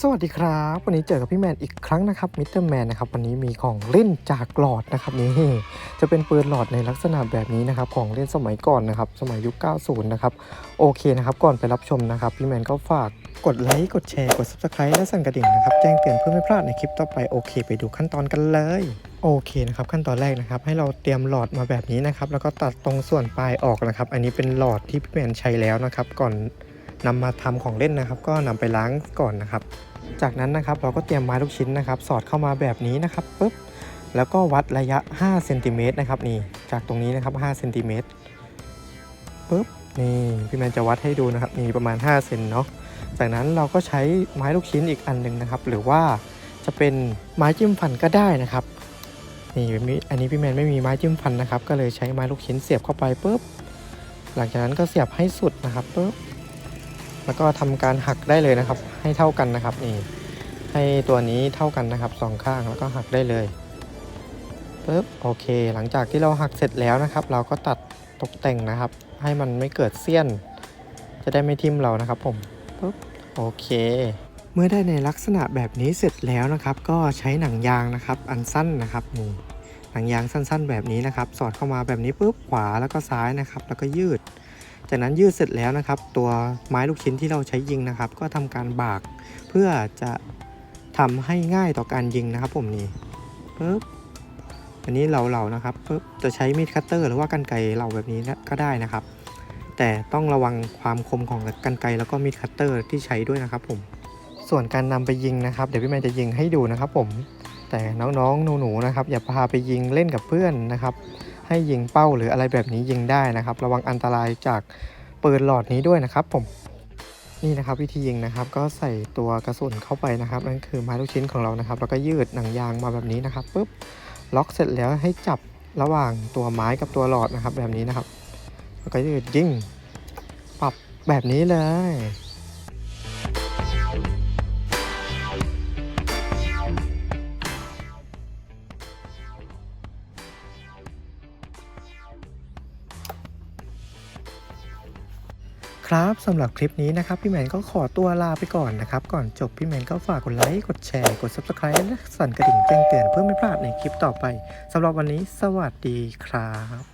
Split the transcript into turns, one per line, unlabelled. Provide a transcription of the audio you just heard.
สวัสดีครับ วันนี้เจอกับพี่แมนอีกครั้งนะครับมิสเตอร์แมนนะครับวันนี้มีของเล่นจากหลอดนะครับนี่จะเป็นปืนหลอดในลักษณะแบบนี้นะครับของเล่นสมัยก่อนนะครับสมัยยุค 90 นะครับโอเคนะครับก่อนไปรับชมนะครับพี่แมนก็ฝากกดไลค์กดแชร์กด subscribe และสั่นกระดิ่งนะครับแจ้งเตือนเพื่อไม่พลาดในคลิปต่อไปโอเค ไปดูขั้นตอนกันเลยโอเคนะครับขั้นตอนแรกนะครับให้เราเตรียมหลอดมาแบบนี้นะครับแล้วก็ตัดตรงส่วนปลายออกนะครับ อันนี้เป็นหลอดที่พี่แมนใช้แล้วนะครับก่อน นำมาทำของเล่นนะครับ ก็นำไปล้างก่อนนะครับ จากนั้นนะครับเราก็เตรียมไม้ลูกชิ้นนะครับ สอดเข้ามาแบบนี้นะครับปุ๊บแล้วก็วัดระยะ5เซนติเมตรนะครับนี่จากตรงนี้นะครับ5เซนติเมตรปุ๊บนี่พี่แมนจะวัดให้ดูนะครับนี่ประมาณ5เซนเนาะจากนั้นเราก็ใช้ไม้ลูกชิ้นอีกอันหนึ่งนะครับ หรือว่าจะเป็นไม้จิ้มฟันก็ได้นะครับนี่แบบนี้อันนี้พี่แมนไม่มีไม้จิ้มฟันนะครับ ก็เลยใช้ไม้ลูกชิ้นเสียบเข้าไปปุ๊บหลังจากนั้นก็เสียบให้สุดนะครับปุ๊บ แล้วก็ทำการหักได้เลยนะครับ ให้เท่ากันนะครับนี่ให้ตัวนี้เท่ากันนะครับสองข้างแล้วก็หักได้เลยปึ๊บโอเค หลังจากที่เราหักเสร็จแล้วนะครับ เราก็ตัดตกแต่งนะครับ ให้มันไม่เกิดเสี้ยน จะได้ไม่ทิ่มเรานะครับผมปึ๊บโอเค เมื่อได้ในลักษณะแบบนี้เสร็จแล้วนะครับ ก็ใช้หนังยางนะครับ อันสั้นนะครับนี่หนังยางสั้นๆ แบบนี้นะครับ สอดเข้ามาแบบนี้ปุ๊บขวาแล้วก็ซ้ายนะครับ แล้วก็ยืด จากนั้นยืดเสร็จแล้วนะครับ ตัวไม้ลูกชิ้นที่เราใช้ยิงนะครับ ก็ทำการบากเพื่อจะทำให้ง่ายต่อการยิงนะครับ ผมนี่ปึ๊บอันนี้เราเหลาๆนะครับปึ๊บจะใช้มีดคัตเตอร์หรือว่ากันไกเหลาแบบนี้ก็ได้นะครับ แต่ต้องระวังความคมของกันไกแล้วก็มีดคัตเตอร์ที่ใช้ด้วยนะครับ ผม ส่วนการนำไปยิงนะครับ เดี๋ยวพี่แมนจะยิงให้ดูนะครับ ผม แต่น้องๆหนูๆนะครับ อย่าพาไปยิงเล่นกับเพื่อนนะครับ ให้ยิงเป้าหรืออะไรแบบนี้ยิงได้นะครับ ระวังอันตรายจากปืนหลอดนี้ด้วยนะครับผมนี่นะครับวิธียิงนะครับก็ใส่ตัวกระสุนเข้าไปนะครับ นั่นคือไม้ลูกชิ้นของเรานะครับ แล้วก็ยืดหนังยางมาแบบนี้นะครับปุ๊บล็อกเสร็จแล้วให้จับระหว่างตัวไม้กับตัวหลอดนะครับแบบนี้นะครับ แล้วก็ยืดยิงปรับแบบนี้เลย ครับสำหรับคลิปนี้นะครับพี่แมนก็ขอตัวลาไปก่อนนะครับ ก่อนจบพี่แมนก็ฝากกดไลค์กดแชร์กด subscribe และสั่นกระดิ่งแจ้งเตือนเพื่อไม่พลาดในคลิปต่อไปสำหรับวันนี้สวัสดีครับ